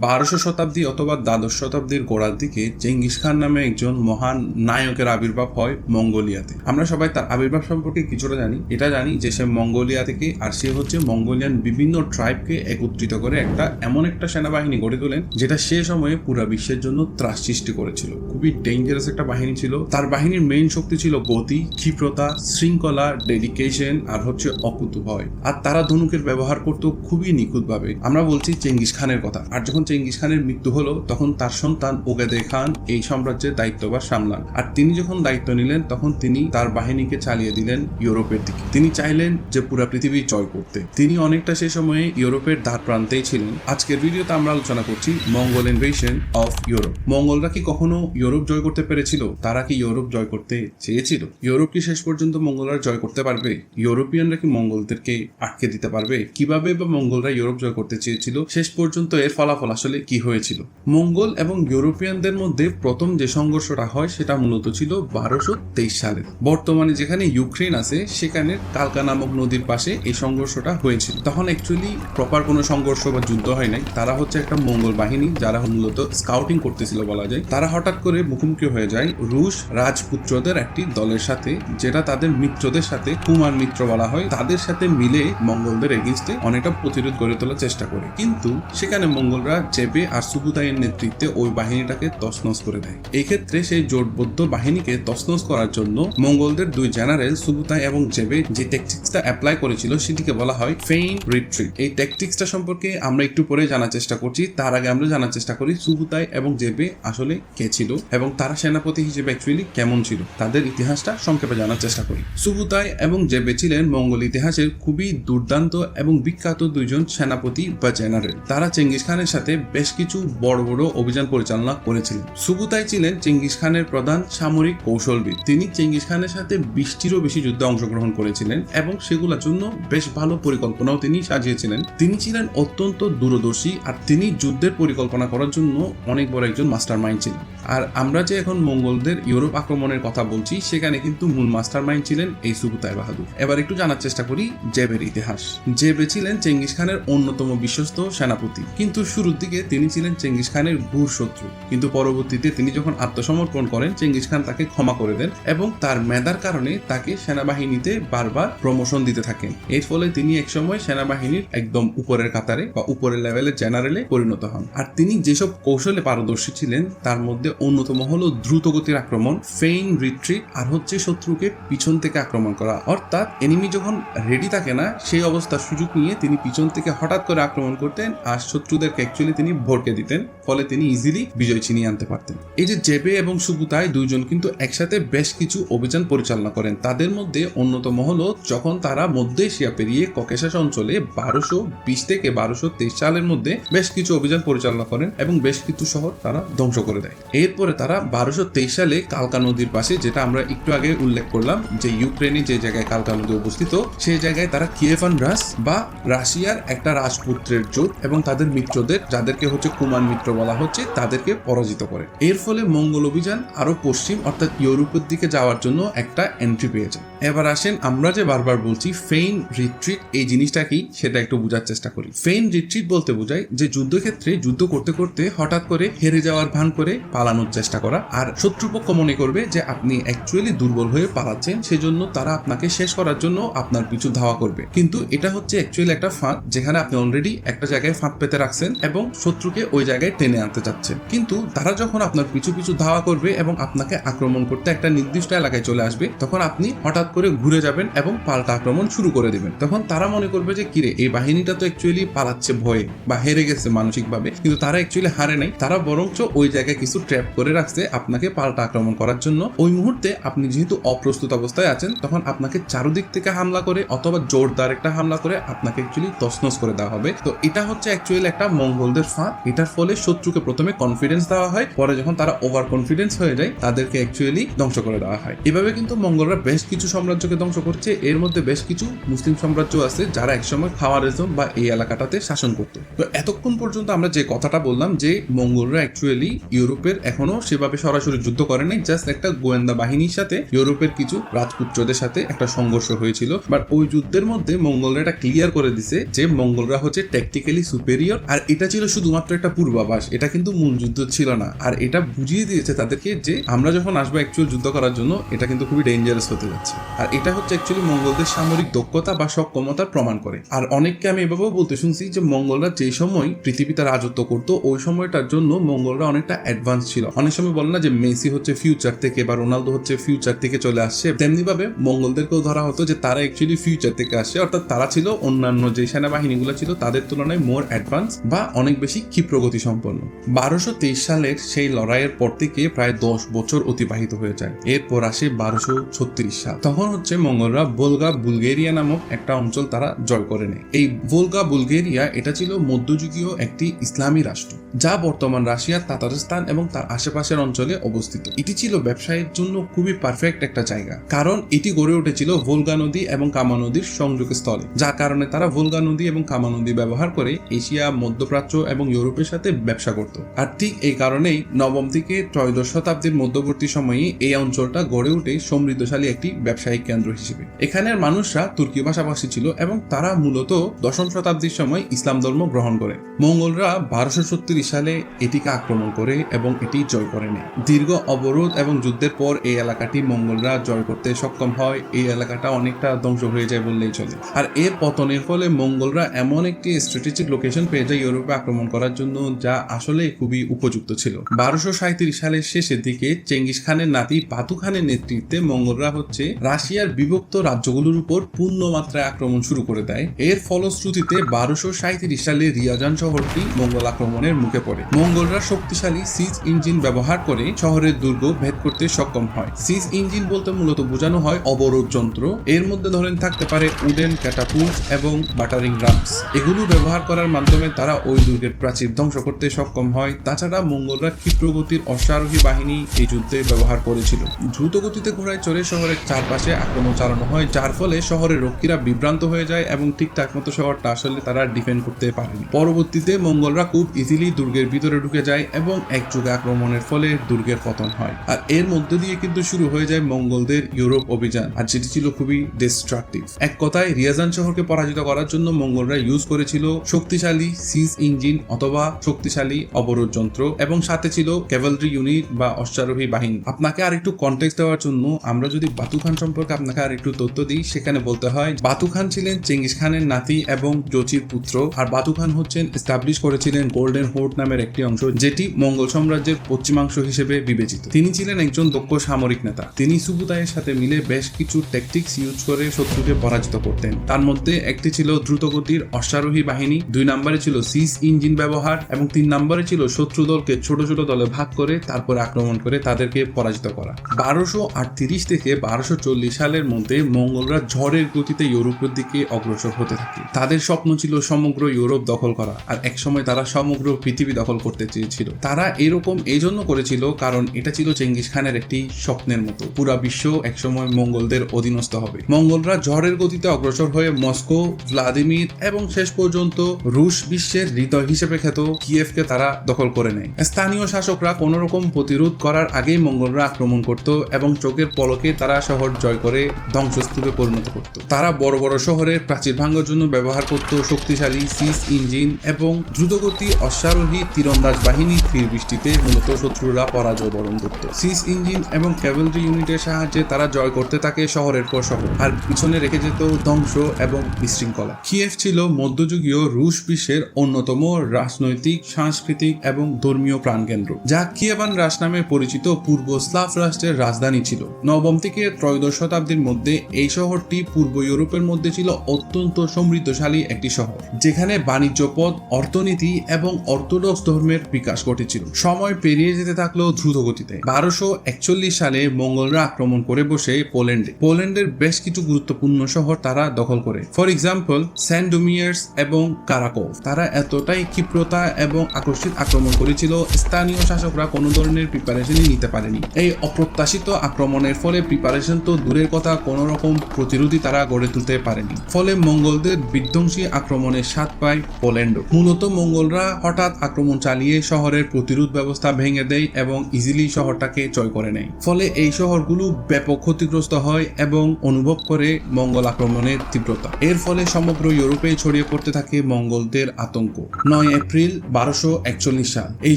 বারোশো শতাব্দী অথবা দ্বাদশ শতাব্দীর গোড়ার দিকে চেঙ্গিস খান নামে একজন মহান নায়কের আবির্ভাব হয় মঙ্গোলিয়াতে। আমরা সবাই তার আবির্ভাব সম্পর্কে কিছুটা জানি। এটা জানি যে সে মঙ্গোলিয়া থেকে আর সে হচ্ছে মঙ্গোলিয়ান বিভিন্ন ট্রাইবকে একত্রিত করে একটা এমন একটা সেনাবাহিনী গড়ে তোলেন, যেটা সে সময়ে পুরো বিশ্বের জন্য ত্রাস সৃষ্টি করেছিল। খুবই ডেঞ্জারাস একটা বাহিনী ছিল। তার বাহিনীর মেইন শক্তি ছিল গতি, ক্ষিপ্রতা, শৃঙ্খলা ডেডিকেশন আর হচ্ছে অকুতুভয়। আর তারা ধনুকের ব্যবহার করতো খুবই নিখুঁতভাবে। আমরা বলছি চেঙ্গিস খানের কথা। আর যখন চেঙ্গিস খানের মৃত্যু হলো, তখন তার সন্তান ওগেদে খান এই সাম্রাজ্যের দায়িত্বভার সামলান। আর তিনি যখন দায়িত্ব নিলেন, তখন তিনি তার বাহিনীকে চালিয়ে দিলেন ইউরোপের দিকে। তিনি চাইলেন যে পুরো পৃথিবী জয় করতে। তিনি অনেকটা সে সময়ে ইউরোপের দ্বার প্রান্তেই ছিলেন। আজকের ভিডিওতে আমরা আলোচনা করছি মঙ্গল ইনভেশন অফ ইউরোপ মঙ্গলরা কি কখনো ইউরোপ জয় করতে পেরেছিল? তারা কি ইউরোপ জয় করতে চেয়েছিল? ইউরোপ কি শেষ পর্যন্ত মঙ্গলরা জয় করতে পারবে? ইউরোপিয়ানরা কি মঙ্গলদেরকে আটকে দিতে পারবে? কীভাবে বা মঙ্গলরা ইউরোপ জয় করতে চেয়েছিল? শেষ পর্যন্ত এর ফলাফল আসলে কি হয়েছিল? মঙ্গল এবং ইউরোপিয়ানদের মধ্যে প্রথম যে সংঘর্ষটা হয়, সেটা মূলত ছিল বারোশো তেইশ সালে বর্তমানে যেখানে ইউক্রেন আছে, সেখানে কালকা নামক নদীর পাশে এই সংঘর্ষটা হয়েছিল। তখন অ্যাকচুয়ালি প্রপার কোনো সংঘর্ষ বা যুদ্ধ হয় নাই। তারা হচ্ছে একটা মঙ্গল বাহিনী, যারা মূলত স্কাউটিং করতেছিল বলা যায়। তারা হঠাৎ করে মুখোমুখি হয়ে যায় রুশ রাজপুত্রদের একটি দলের সাথে, যেটা তাদের মিত্রদের সাথে, কুমার মিত্র বলা হয়, তাদের সাথে মিলে মঙ্গলদের এগেনস্টে অনেকটা প্রতিরোধ গড়ে তোলার চেষ্টা করে। কিন্তু সেখানে মঙ্গলরা জেবে আর সুবুতাইয়ের নেতৃত্বে ওই বাহিনীটাকে তছনছ করে দেয়। এই ক্ষেত্রে সেই জোটবদ্ধ বাহিনীকে তছনছ করার জন্য মঙ্গলদের দুই জেনারেল সুবুতাই এবং জেবে যে ট্যাকটিক্সটা অ্যাপ্লাই করেছিল সেটিকে বলা হয় ফেইন রিট্রিট এই ট্যাকটিক্সটা সম্পর্কে আমরা একটু পরে জানার চেষ্টা করছি। তার আগে আমরা জানার চেষ্টা করি সুবুতাই এবং জেবে আসলে কে ছিল এবং তারা সেনাপতি হিসেবে অ্যাকচুয়ালি কেমন ছিল। তাদের ইতিহাসটা সংক্ষেপে জানার চেষ্টা করি। সুবুতাই এবং জেবে ছিলেন মঙ্গল ইতিহাসের খুবই দুর্দান্ত এবং বিখ্যাত দুইজন সেনাপতি বা জেনারেল। তারা চেঙ্গিস খানের সাথে বেশ কিছু বড় বড় অভিযান পরিচালনা করেছিলেন। সুবুতাই ছিলেন চেঙ্গিস খানের প্রধান সামরিক কৌশলবিদ। তিনি চেঙ্গিস খানের সাথে বিশটিরও বেশি যুদ্ধে অংশগ্রহণ করেছিলেন এবং সেগুলোর জন্য বেশ ভালো পরিকল্পনাও তিনি সাজিয়েছিলেন। তিনি ছিলেন অত্যন্ত দূরদর্শী আর তিনি যুদ্ধের পরিকল্পনা করার জন্য অনেক বড় একজন মাস্টার মাইন্ড ছিলেন। আর আমরা যে এখন মঙ্গলদের ইউরোপ আক্রমণের কথা বলছি, সেখানে কিন্তু মূল মাস্টার মাইন্ড ছিলেন এই সুবুতাই বাহাদুর। এবার একটু জানার চেষ্টা করি জেবের ইতিহাস। জেবে ছিলেন চেঙ্গিস খানের অন্যতম বিশ্বস্ত সেনাপতি। কিন্তু শুরুর তিনি ছিলেন চেঙ্গিস খানের ভূর শত্রু। কিন্তু পরবর্তীতে তিনি যখন আত্মসমর্পণ করেন, চেঙ্গিস খান তাকে ক্ষমা করে দেন এবং তার মেধার কারণে তাকে সেনাবাহিনীতে বারবার প্রমোশন দিতে থাকেন। এর ফলে তিনি একসময় সেনাবাহিনীর একদম উপরের কাতারে বা উপরের লেভেলের জেনারেলে পরিণত হন। আর তিনি যেসব কৌশলে পারদর্শী ছিলেন, তার মধ্যে অন্যতম হলো দ্রুতগতির আক্রমণ ফেইন রিট্রিট আর হচ্ছে শত্রুকে পিছন থেকে আক্রমণ করা। অর্থাৎ এনিমি যখন রেডি থাকে না, সেই অবস্থার সুযোগ নিয়ে তিনি পিছন থেকে হঠাৎ করে আক্রমণ করতেন, আর শত্রুদেরকে অ্যাকচুয়ালি তিনি ভরকে দিতেন, ফলে তিনি ইজিলি বিজয় ছিনিয়ে আনতে পারতেন। এই যে জেবে এবং সুবুতাই দুইজন কিন্তু একসাথে বেশ কিছু অভিযান পরিচালনা করেন। তাদের মধ্যে অন্যতম হলো, যখন তারা মধ্য এশিয়া পেরিয়ে ককেশাস অঞ্চলে বারোশো বিশ থেকে বারোশো তেইশ সালের মধ্যে বেশ কিছু অভিযান পরিচালনা করেন এবং বেশ কিছু শহর তারা ধ্বংস করে দেয়। এরপরে তারা বারোশো তেইশ সালে কালকা নদীর পাশে, যেটা আমরা একটু আগে উল্লেখ করলাম, যে ইউক্রেনে যে জায়গায় কালকা নদী অবস্থিত সেই জায়গায় তারা কিয়েফান রাস বা রাশিয়ার একটা রাজপুত্রের জোট এবং তাদের মিত্রদের যাদেরকে হচ্ছে কুমার মিত্র বলা হচ্ছে, তাদেরকে পরাজিত করে। এর ফলে মঙ্গল অভিযান আরও পশ্চিম অর্থাৎ ইউরোপের দিকে যাওয়ার জন্য একটা এন্ট্রি পেয়েছে। এবার আসেন আমরা যে বারবার বলছি ফেইন রিট্রিট এই জিনিসটা কি? সেটা একটু বোঝার চেষ্টা করি। ফেইন রিট্রিট বলতে বোঝায় যে যুদ্ধক্ষেত্রে যুদ্ধ করতে করতে হঠাৎ করে হেরে যাওয়ার ভান করে পালানোর চেষ্টা করা। আর শত্রুপক্ষ মনে করবে যে আপনি অ্যাকচুয়ালি দুর্বল হয়ে পালাচ্ছেন, সেজন্য তারা আপনাকে শেষ করার জন্য আপনার পিছু ধাওয়া করবে। কিন্তু এটা হচ্ছে অ্যাকচুয়ালি একটা ফাঁদ, যেখানে আপনি অলরেডি একটা জায়গায় ফাঁদ পেতে রাখছেন এবং শত্রুকে ওই জায়গায় টেনে আনতে চাচ্ছে। কিন্তু তারা যখন আপনার পিছু পিছু ধাওয়া করবে এবং আপনাকে আক্রমণ করতে একটা নির্দিষ্ট এলাকায় চলে আসবে, তখন আপনি হঠাৎ করে ঘুরে যাবেন এবং পাল্টা আক্রমণ শুরু করে দেবেন। তখন তারা মনে করবে যে, কিরে, এই বাহিনীটা তো অ্যাকচুয়ালি পালাচ্ছে ভয়ে বা হেরে গেছে মানসিকভাবে। কিন্তু তারা অ্যাকচুয়ালি হারে নাই। তারা বরঞ্চ ওই জায়গায় কিছু ট্র্যাপ করে রাখছে আপনাকে পাল্টা আক্রমণ করার জন্য। ওই মুহূর্তে আপনি যেহেতু অপ্রস্তুত অবস্থায় আছেন, তখন আপনাকে চারদিক থেকে হামলা করে অথবা জোরদার একটা হামলা করে আপনাকে অ্যাকচুয়ালি তসনস করে দেওয়া হবে। তো এটা হচ্ছে অ্যাকচুয়ালি একটা মঙ্গলদের ফাঁদ, এটার ফলে শত্রুকে প্রথমে কনফিডেন্স দেওয়া হয়, পরে যখন তারা ওভার কনফিডেন্স হয়ে যায়, তাদেরকে অ্যাকচুয়ালি ধ্বংস করে দেওয়া হয়। এভাবে কিন্তু মঙ্গলরা বেশ কিছু সাম্রাজ্যকে ধ্বংস করছে, এর মধ্যে বেশ কিছু মুসলিম সাম্রাজ্য আছে, যারা একসময় খাওয়ারিজম বা এই এলাকাটাতে শাসন করত। তো এতক্ষণ পর্যন্ত আমরা যে কথাটা বললাম যে মঙ্গলরা অ্যাকচুয়ালি ইউরোপের এখনও সেভাবে সরাসরি যুদ্ধ করে নাই জাস্ট একটা গোয়েন্দা বাহিনীর সাথে, ইউরোপের কিছু রাজপুত্রদের সাথে একটা সংঘর্ষ হয়েছিল। বাট ওই যুদ্ধের মধ্যে মঙ্গলরা এটা ক্লিয়ার করে দিছে যে মঙ্গলরা হচ্ছে টেকটিক্যালি সুপেরিয়র আর এটা ছিল শুধুমাত্র একটা পূর্বাভাস, এটা কিন্তু মূল যুদ্ধ ছিল না। আর এটা বুঝিয়ে দিয়েছে তাদেরকে যে আমরা যখন আসব অ্যাকচুয়াল যুদ্ধ করার জন্য, এটা কিন্তু খুবই ডেঞ্জারাস হতে যাচ্ছে। আর এটা হচ্ছে অ্যাকচুয়ালি মঙ্গলদের সামরিক দক্ষতা বা সক্ষমতার প্রমাণ করে। আর অনেককে আমি এভাবেও বলতে শুনছি যে মঙ্গলরা যে সময় পৃথিবীতে রাজত্ব করতো, ওই সময়টার জন্য মঙ্গলরা অনেকটা অ্যাডভান্স ছিল। অনেক সময় বলে না যে মেসি হচ্ছে ফিউচার থেকে বা রোনালদো হচ্ছে ফিউচার থেকে চলে আসছে। তেমনি ভাবে মঙ্গলদেরকেও ধরা হতো যে তারা অ্যাকচুয়ালি ফিউচার থেকে আসছে। অর্থাৎ তারা ছিল অন্যান্য যে সেনাবাহিনীগুলো ছিল, তাদের তুলনায় মোর অ্যাডভান্স বা অনেক বেশি ক্ষিপ্রগতি সম্পন্ন। বারোশো তেইশ সালের সেই লড়াইয়ের পর থেকে প্রায় দশ বছর অতিবাহিত হয়ে যায়। এরপর আসে বারোশো ছত্রিশ সাল। তখন হচ্ছে মঙ্গলরা বোলগা বুলগেরিয়া নামক একটা অঞ্চল তারা জয় করে নেয়। এই ভোলগা বুলগেরিয়া, এটা ছিল মধ্যযুগীয় একটি ইসলামী রাষ্ট্র। যা বর্তমান রাশিয়ার তাতারস্তান এবং তার আশেপাশের অঞ্চলে অবস্থিত। এটি ছিল ব্যবসায়ের জন্য খুবই পারফেক্ট একটা জায়গা। কারণ এটি গড়ে উঠেছিল ভোলগা নদী এবং কামা নদীর সংযোগ স্থলে যার কারণে তারা ভোলগা নদী এবং কামা নদী ব্যবহার করে এশিয়া, মধ্যপ্রাচ্য এবং ইউরোপের সাথে ব্যবসা করত। আর ঠিক এই কারণেই নবম থেকে ত্রয়োদশ শতাব্দীর মধ্যবর্তী সময়ে এই অঞ্চলটা গড়ে উঠে সমৃদ্ধশালী একটি ব্যবসায়িক কেন্দ্র হিসেবে। এখানের মানুষরা তুর্কি ভাষাভাষী ছিল এবং তারা মূলত দশম শতাব্দীর সময় ইসলাম ধর্ম গ্রহণ করে। মঙ্গলরা বারোশো সত্তরিশ সালে এটিকে আক্রমণ করে এবং এটি জয় করে নেয়। দীর্ঘ অবরোধ এবং যুদ্ধের পর এই এলাকাটি মঙ্গলরা জয় করতে সক্ষম হয়। এই এলাকাটা অনেকটা ধ্বংস হয়ে যায় বললেই চলে। আর এর পতনের ফলে মঙ্গলরা এমন একটি স্ট্র্যাটেজিক লোকেশন পেয়ে যায় ইউরোপে আক্রমণ করার জন্য, যা আসলে খুবই উপযুক্ত ছিল। বারোশো সাঁত্রিশ সালের শেষের দিকে চেঙ্গিস খানের নাতি বাতু খানের নেতৃত্বে মঙ্গলরা হচ্ছে রাশিয়ার বিভক্ত রাজ্যগুলোর উপর পূর্ণ মাত্রায় আক্রমণ শুরু করে দেয়। এর ফলশ্রুতিতে বারোশো সাঁত্রিশ সালে রিয়াজান শহরটি মঙ্গল আক্রমণের মুখে পড়ে। মঙ্গলরা শক্তিশালী সিজ ইঞ্জিন ব্যবহার করে শহরের দুর্গ ভেদ করতে সক্ষম হয়। সিজ ইঞ্জিন বলতে মূলত বোঝানো হয় অবরোধ যন্ত্র। এর মধ্যে ধরেন থাকতে পারে উডেন ক্যাটাপুল্ট এবং বাটারিং রামস। এগুলো ব্যবহার করার মাধ্যমে তারা ওই দুর্গের প্রাচীর ধ্বংস করতে সক্ষম হয়। তাছাড়া মঙ্গলরা ক্ষিপ্রগতির অশ্বারোহী বাহিনী এই যুদ্ধে ব্যবহার করেছিল। দ্রুত গতিতে ঘোড়ায় চড়ে শহরের চারপাশে আক্রমণ চালানো হয়, যার ফলে শহরের রক্ষীরা বিভ্রান্ত হয়ে যায় এবং ঠিকঠাক মতো শহরটা আসলে তারা ডিফেন্ড করতে পারেনি। পরবর্তীতে মঙ্গলরা খুব ইজিলি দুর্গের ভিতরে ঢুকে যায় এবং একযোগে আক্রমণের ফলে দুর্গের পতন হয়। আর এর মধ্যে দিয়ে কিন্তু শুরু হয়ে যায় মঙ্গলদের ইউরোপ অভিযান। আর যেটি ছিল খুবই ডিস্ট্রাকটিভ এক কথায়, রিয়াজান শহরকে পরাজিত করার জন্য মঙ্গলরা ইউজ করেছিল শক্তিশালী সিজ ইঞ্জিন অথবা শক্তিশালী অবরোধ যন্ত্র এবং সাথে ছিল ক্যাভেলরি ইউনিট বা অশ্বারোহী বাহিনী। আপনাকে আর একটু কন্টেক্স দেওয়ার জন্য আমরা যদি বাতু খান সম্পর্কে আপনাকে আর একটু তথ্য দিই, সেখানে বলতে হয়, বাতু খান ছিলেন চেঙ্গিস খানের নাতি এবং জচির পুত্র। আর বাতু খান হচ্ছেন এস্টাবলিশ করেছিলেন গোল্ডেন হোর্ট নামের একটি অংশ যেটি মঙ্গল সাম্রাজ্যের পশ্চিমাংশ হিসেবে বিবেচিত। তিনি ছিলেন একজন দক্ষ সামরিক নেতা। তিনি সুবুতাইয়ের সাথে মিলে বেশ কিছু ট্যাকটিক্স ইউজ করে শত্রুকে পরাজিত করতেন। তার মধ্যে একটি ছিল দ্রুতগতির অশ্বারোহী বাহিনী, দুই নম্বরে ছিল সিস ইঞ্জিন ব্যবহার এবং তিন নম্বরে ছিল শত্রু দলকে ছোট ছোট দলে ভাগ করে তারপরে আক্রমণ করে তাদেরকে পরাজিত করা। বারোশো আটত্রিশ থেকে বারোশো চল্লিশ সালের মধ্যে মঙ্গলরা ঝড়ের গতিতে ইউরোপের দিকে অগ্রসর হতে থাকে। তাদের স্বপ্ন ছিল সমগ্র ইউরোপ দখল করা। আর একসময় তারা সমগ্র পৃথিবী দখল করতে চেয়েছিল। তারা এরকম এই জন্য করেছিল কারণ এটা ছিল চেঙ্গিস খানের একটি স্বপ্নের মতো। পুরা বিশ্ব একসময় মঙ্গলদের অধীনস্থ হবে। মঙ্গলরা ঝড়ের গতিতে অগ্রসর হয়ে মস্কো, ভ্লাদিমির এবং শেষ পর্যন্ত রুশ বিশ্বের হৃদয় হিসেবে খ্যাত কিয়েভকে তারা দখল করে নেয়। স্থানীয় শাসকরা কোন রকম প্রতিরোধ করার আগেই মঙ্গলরা আক্রমণ করত এবং চোখের পলকে তারা শহর জয় করে ধ্বংসস্তূপে পরিণত করত। তারা বড় বড় শহরের প্রাচীর ভাঙার জন্য ব্যবহার করত শক্তিশালী সিস ইঞ্জিন এবং দ্রুতগতি অশ্বারোহী তীরন্দাজ বাহিনী তীর বৃষ্টিতে মূলত শত্রুরা পরাজয় বরণ করত। সিস ইঞ্জিন এবং ক্যাভেলরি ইউনিটের সাহায্যে তারা জয় করতে থাকে শহরের পর শহর, আর পিছনে রেখে যেত ধ্বংস এবং বিশৃঙ্খলা। কিয়েভ ছিল মধ্যযুগীয় রুশ বিশ্বের অন্যতম রাজনৈতিক, সাংস্কৃতিক এবং ধর্মীয় প্রাণকেন্দ্র, যা কিয়েভান রাষ্ট্র নামে পরিচিত পূর্ব স্লাভ রাষ্ট্রের রাজধানী ছিল। নবম থেকে ত্রয়োদশ শতাব্দীর মধ্যে এই শহরটি পূর্ব ইউরোপের মধ্যে ছিল অত্যন্ত সমৃদ্ধশালী একটি শহর, যেখানে বাণিজ্য পথ, অর্থনীতি এবং অর্থোডক্স ধর্মের বিকাশ ঘটেছিল। সময় পেরিয়ে যেতে থাকল দ্রুত গতিতে বারোশো একচল্লিশ সালে মঙ্গলরা আক্রমণ করে বসে পোল্যান্ডে। পোল্যান্ডের বেশ কিছু গুরুত্বপূর্ণ শহর তারা দখল করে। ফর এক্সাম্পল স্যান্ডোমিয়ার্স এবং কারাকোভ তারা এতটাই ক্ষিপ্রতা এবং আকস্মিক আক্রমণ করেছিল, স্থানীয় শাসকরা কোনো ধরনের প্রিপারেশনই নিতে পারেনি। এই অপ্রত্যাশিত আক্রমণের ফলে প্রিপারেশন তো দূরের কথা, কোনো রকম প্রতিরোধী তারা গড়ে তুলতে পারেনি। ফলে মঙ্গলদের বিধ্বংসী আক্রমণের স্বাদ পায় পোল্যান্ড মূলত মঙ্গলরা হঠাৎ আক্রমণ চালিয়ে শহরের প্রতিরোধ ব্যবস্থা ভেঙে দেয় এবং ইজিলি শহরটাকে জয় করে নেয়। ফলে এই শহরগুলো ব্যাপক ক্ষতিগ্রস্ত হয় এবং অনুভব করে মঙ্গল আক্রমণের তীব্রতা। এর ফলে সমগ্র ইউরোপে ছড়িয়ে পড়তে থাকে মঙ্গলদের আতঙ্ক। নয় এপ্রিল বারোশো একচল্লিশ সাল। এই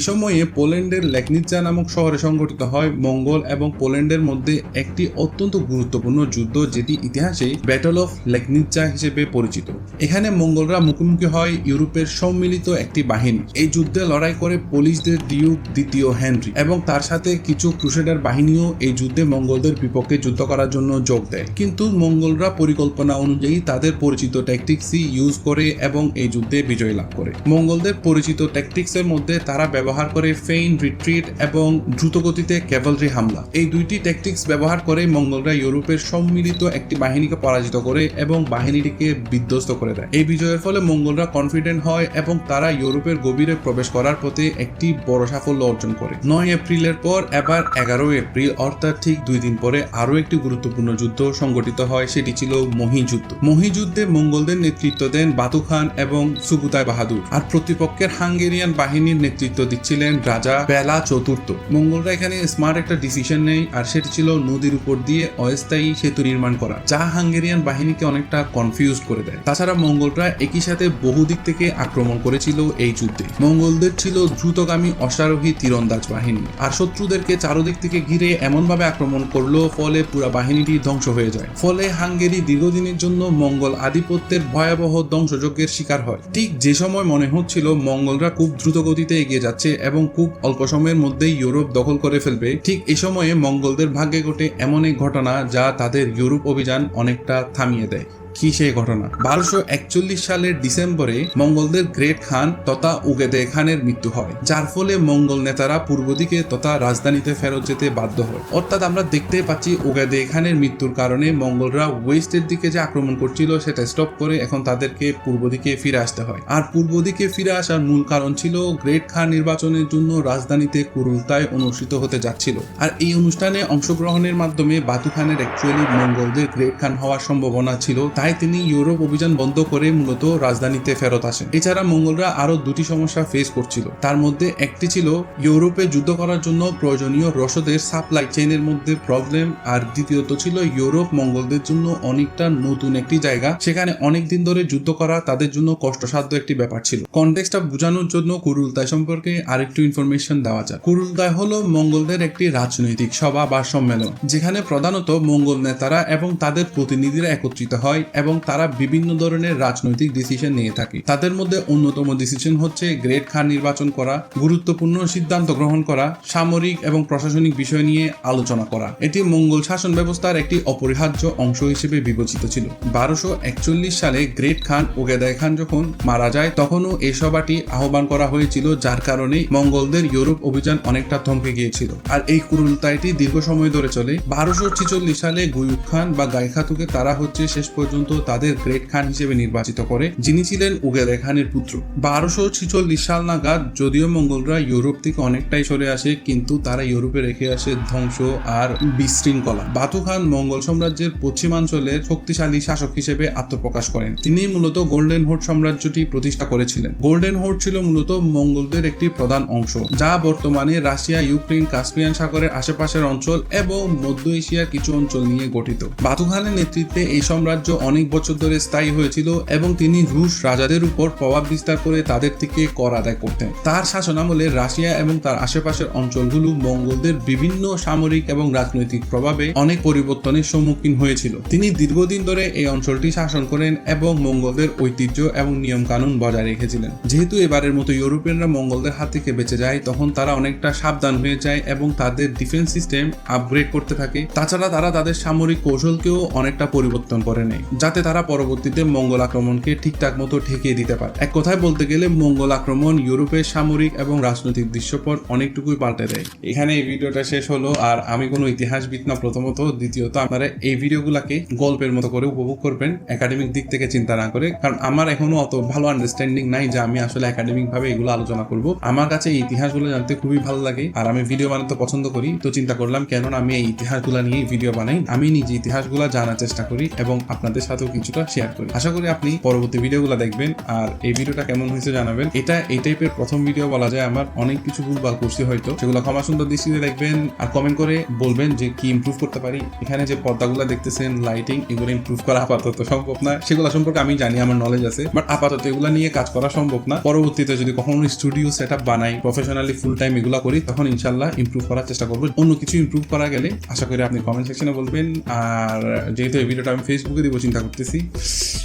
সময়ে পোল্যান্ডের লেকনিৎজা নামক শহরে সংঘটিত হয় মঙ্গল এবং পোল্যান্ডের মধ্যে একটি অত্যন্ত গুরুত্বপূর্ণ যুদ্ধ যেটি ইতিহাসে ব্যাটল অফ লেকনিৎজা হিসেবে পরিচিত। এখানে মঙ্গলরা মুখোমুখি হয় ইউরোপের সম্মিলিত একটি বাহিনী। এই যুদ্ধে লড়াই করে পোলিশদের ডিউক দ্বিতীয় হেনরি এবং তার সাথে কিছু ক্রুসেডার বাহিনীও এই যুদ্ধে মঙ্গলদের বিপক্ষে যুদ্ধ করার জন্য যোগ দেয়। কিন্তু মঙ্গলরা পরিকল্পনা অনুযায়ী তাদের পরিচিত ট্যাকটিক্সই ইউজ করে এবং এই যুদ্ধে বিজয় লাভ করে। মঙ্গলদের পরিচিত ট্যাকটিক্সের মধ্যে তারা ব্যবহার করে ফেইন রিট্রিট এবং দ্রুতগতিতে ক্যাভেলরি হামলা। এই দুইটি ট্যাকটিক্স ব্যবহার করে মঙ্গলরা ইউরোপের সম্মিলিত একটি বাহিনীকে পরাজিত করে এবং বাহিনীটিকে বিধ্বস্ত করে দেয়। এই বিজয়ের ফলে মঙ্গলরা কনফিডেন্ট হয় এবং তারা ইউরোপের গভীরে প্রবেশ করার পথে একটি বড় সাফল্য অর্জন করে। নয় এপ্রিলের পর এবার এগারো এপ্রিল, অর্থাৎ ঠিক দুই দিন পরে আরও একটি গুরুত্বপূর্ণ যুদ্ধ সংগঠিত হয়, সেটি ছিল মহি যুদ্ধ। মহি যুদ্ধে মঙ্গলদের নেতৃত্ব দেন বাতু খান এবং সুবুতাই বাহাদুর। আর প্রতিপক্ষের হাঙ্গেরিয়ান বাহিনীর নেতৃত্ব দিচ্ছিলেন রাজা বেলা চতুর্থ। মঙ্গলরা এখানে স্মার্ট একটা ডিসিশন নেই আর সেটি ছিল নদীর উপর দিয়ে অস্থায়ী সেতু নির্মাণ করা, যা হাঙ্গেরিয়ান বাহিনীকে অনেকটা কনফিউজ করে দেয়। তাছাড়া মঙ্গলরা একই সাথে বহু দিক থেকে আক্রমণ করেছিল এই যুদ্ধে। মঙ্গলদের ছিল দ্রুতগামী অশ্বারোহী তীরন্দাজ বাহিনী। আর শত্রুদেরকে চারদিক থেকে ঘিরে এমনভাবে আক্রমণ করল, ফলে পুরো বাহিনীটি ধ্বংস হয়ে যায়। ফলে হাঙ্গেরি দীর্ঘদিনের জন্য মঙ্গল আধিপত্যের ভয়াবহ ধ্বংসযজ্ঞের শিকার হয়। ঠিক যে সময় মনে হচ্ছিল মঙ্গলরা খুব দ্রুত গতিতে এগিয়ে যাচ্ছে এবং খুব অল্প সময়ের মধ্যেই ইউরোপ দখল করে ফেলবে, ঠিক এ সময়ে মঙ্গলদের ভাগ্যে ঘটে এমন এক ঘটনা যা তাদের ইউরোপ অভিযান অনেকটা থামিয়ে দেয়। কি সেই ঘটনা? বারোশো একচল্লিশ সালের ডিসেম্বরে মঙ্গলদের গ্রেট খান তথা উগেদে খানের মৃত্যু হয়, যার ফলে মঙ্গল নেতারা পূর্ব দিকে তথা রাজধানীতে ফেরত যেতে বাধ্য হয়। অর্থাৎ আমরা দেখতে পাচ্ছি উগেদে খানের মৃত্যুর কারণে মঙ্গলরা ওয়েস্টের দিকে যে আক্রমণ করছিল সেটা স্টপ করে এখন তাদেরকে পূর্ব দিকে ফিরে আসতে হয়। আর পূর্ব দিকে ফিরে আসার মূল কারণ ছিল গ্রেট খান নির্বাচনের জন্য রাজধানীতে কুরুলতায় অনুষ্ঠিত হতে যাচ্ছিল। আর এই অনুষ্ঠানে অংশগ্রহণের মাধ্যমে বাতু খানের অ্যাকচুয়ালি মঙ্গলদের গ্রেট খান হওয়ার সম্ভাবনা ছিল তাই তিনি ইউরোপ অভিযান বন্ধ করে মূলত রাজধানীতে ফেরত আসেন। এছাড়া মঙ্গলরা আরও দুটি সমস্যা ফেস করছিল। তার মধ্যে একটি ছিল, ইউরোপে যুদ্ধ করার জন্য প্রয়োজনীয় রসদের সাপ্লাই চেইনের মধ্যে প্রবলেম আর দ্বিতীয়ত ছিল, ইউরোপ মঙ্গলদের জন্য অনেকটা নতুন একটি জায়গা। সেখানে অনেক দিন ধরে যুদ্ধ করা তাদের জন্য কষ্টসাধ্য একটি ব্যাপার ছিল। কনটেক্সটটা বোঝানোর জন্য কুরুলতায় সম্পর্কে আরেকটু ইনফরমেশন দেওয়া যায় কুরুলতায় হলো মঙ্গলদের একটি রাজনৈতিক সভা বা সম্মেলন, যেখানে প্রধানত মঙ্গল নেতারা এবং তাদের প্রতিনিধিরা একত্রিত হয়। এবং তারা বিভিন্ন ধরনের রাজনৈতিক ডিসিশন নিয়ে থাকে। তাদের মধ্যে অন্যতম ডিসিশন হচ্ছে গ্রেট খান নির্বাচন করা, গুরুত্বপূর্ণ সিদ্ধান্ত গ্রহণ করা, সামরিক এবং প্রশাসনিক বিষয় নিয়ে আলোচনা করা। এটি মঙ্গল শাসন ব্যবস্থার একটি অপরিহার্য অংশ হিসেবে বিবেচিত ছিল। বারোশো একচল্লিশ সালে গ্রেট খান ওগেদায় খান যখন মারা যায়, তখনও এই সভাটি আহ্বান করা হয়েছিল, যার কারণে মঙ্গলদের ইউরোপ অভিযান অনেকটা থমকে গিয়েছিল। আর এই কুরুলতাইটি দীর্ঘ সময় ধরে চলে। বারোশো সালে গুয়ুব খান বা গাইখাতুকে তারা হচ্ছে শেষ পর্যন্ত তাদের গ্রেট খান হিসেবে নির্বাচিত করে, যিনি ছিলেন উগেদে খানের পুত্র। বারোশো ছিচল্লিশ সাল নাগাদ যদিও মঙ্গলরা ইউরোপ থেকে অনেকটাই সরে আসে, কিন্তু তারা ইউরোপে রেখে আসে ধ্বংস আর বিশৃঙ্খলা। বাতু খান মঙ্গল সাম্রাজ্যের পশ্চিমাঞ্চলের শক্তিশালী শাসক হিসেবে আত্মপ্রকাশ করেন। তিনি মূলত গোল্ডেন হোর্ড সাম্রাজ্যটি প্রতিষ্ঠা করেছিলেন। গোল্ডেন হোর্ড ছিল মূলত মঙ্গলদের একটি প্রধান অংশ, যা বর্তমানে রাশিয়া, ইউক্রেন, কাস্পিয়ান সাগরের আশেপাশের অঞ্চল এবং মধ্য এশিয়ার কিছু অঞ্চল নিয়ে গঠিত। বাতু খানের নেতৃত্বে এই সাম্রাজ্য অনেক বছর ধরে স্থায়ী হয়েছিল এবং তিনি রুশ রাজাদের উপর প্রভাব বিস্তার করে তাদের থেকে কর আদায় করতেন। তার শাসনামলে রাশিয়া এবং তার আশেপাশের অঞ্চলগুলো মঙ্গলদের বিভিন্ন সামরিক এবং রাজনৈতিক প্রভাবে অনেক পরিবর্তনের সম্মুখীন হয়েছিল। তিনি দীর্ঘদিন ধরে এই অঞ্চলটি শাসন করেন এবং মঙ্গলদের ঐতিহ্য এবং নিয়ম কানুন বজায় রেখেছিলেন। যেহেতু এবারের মতো ইউরোপিয়ানরা মঙ্গলদের হাত থেকে বেঁচে যায়, তখন তারা অনেকটা সাবধান হয়ে যায় এবং তাদের ডিফেন্স সিস্টেম আপগ্রেড করতে থাকে। তাছাড়া তারা তাদের সামরিক কৌশলকেও অনেকটা পরিবর্তন করে নেয়। যাতে তারা পরবর্তীতে মঙ্গল আক্রমণকে ঠিকঠাক মতো ঠেকিয়ে দিতে পারে। এক কথায় বলতে গেলে মঙ্গল আক্রমণ ইউরোপের সামরিক এবং রাজনৈতিক দৃশ্যপট অনেকটুকুই পাল্টে দেয়। এখানে এই ভিডিওটা শেষ হলো আর আমি কোনো ইতিহাসবিদ না, প্রথমত। দ্বিতীয়ত আপনারা এই ভিডিওগুলোকে গল্পের মতো করে উপভোগ করবেন, একাডেমিক দিক থেকে চিন্তা না করে। কারণ আমার এখনও অত ভালো আন্ডারস্ট্যান্ডিং নাই যে আমি আসলে একাডেমিক ভাবে এগুলো আলোচনা করব। আমার কাছে এই ইতিহাসগুলো জানতে খুবই ভালো লাগে আর আমি ভিডিও বানাতে পছন্দ করি। তো চিন্তা করলাম কেন আমি এই ইতিহাসগুলো নিয়ে ভিডিও বানাই। আমি নিজে ইতিহাসগুলো জানার চেষ্টা করি এবং আপনাদের সাথেও কিছুটা শেয়ার করি। আশা করি আপনি পরবর্তী ভিডিওগুলো দেখবেন আর এই ভিডিওটা কেমন হয়েছে জানাবেন। এটা এই টাইপের প্রথম ভিডিও বলা যায় আমার। অনেক কিছু ভুলভাল করছি হয়তো। সেগুলো ক্ষমা সুন্দর দৃষ্টিতে দেখবেন আর কমেন্ট করে বলবেন যে কি ইমপ্রুভ করতে পারি। এখানে যে পর্দাগুলো দেখতেছেন লাইটিং এগুলো ইমপ্রুভ করা আপাতত সম্ভব না। সেগুলো সম্পর্কে আমি জানি, আমার নলেজ আছে। বাট আপাতত এগুলো নিয়ে কাজ করা সম্ভব না। পরবর্তীতে যদি কখনো স্টুডিও সেট আপ বানাই প্রফেশনালি ফুল টাইম এগুলো করি, তখন ইনশাল্লাহ ইমপ্রুভ করার চেষ্টা করব। অন্য কিছু ইমপ্রুভ করা গেলে আশা করি আপনি কমেন্ট সেকশনে বলবেন। আর যেহেতু এই ভিডিওটা আমি ফেসবুকে দিব, চিন্তা করতেছি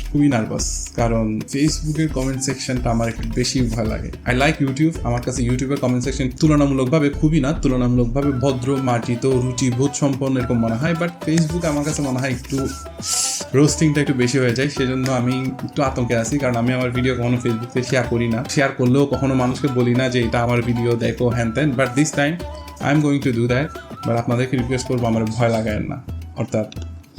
খুবই নার্ভাস কারণ ফেসবুকের কমেন্ট সেকশনটা আমার একটু বেশি ভয় লাগে। আই লাইক ইউটিউব আমার কাছে ইউটিউবের কমেন্ট সেকশন তুলনামূলকভাবে খুবই না, তুলনামূলকভাবে ভদ্র মার্জিত রুচিবোধ সম্পন্ন এরকম মনে হয় বাট ফেসবুক আমার কাছে মনে হয় একটু রোস্টিংটা একটু বেশি হয়ে যায়, সেজন্য আমি একটু আতঙ্কে আছি, কারণ আমি আমার ভিডিও কখনো ফেসবুকে শেয়ার করি না। শেয়ার করলেও কখনো মানুষকে বলি না যে, এটা আমার ভিডিও দেখো হ্যান ত্যান but this time I am going to do that but আপনাদেরকে রিকোয়েস্ট করব, আমার ভয় লাগায় না, অর্থাৎ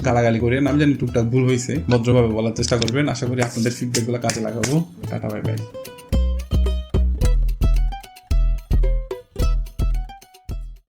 গালাগালি করে আমি জানি টুকটাক ভুল হয়েছে। ভদ্রভাবে বলার চেষ্টা করবেন। আশা করি আপনাদের ফিডব্যাকগুলো কাজে লাগাবো। Tata bye bye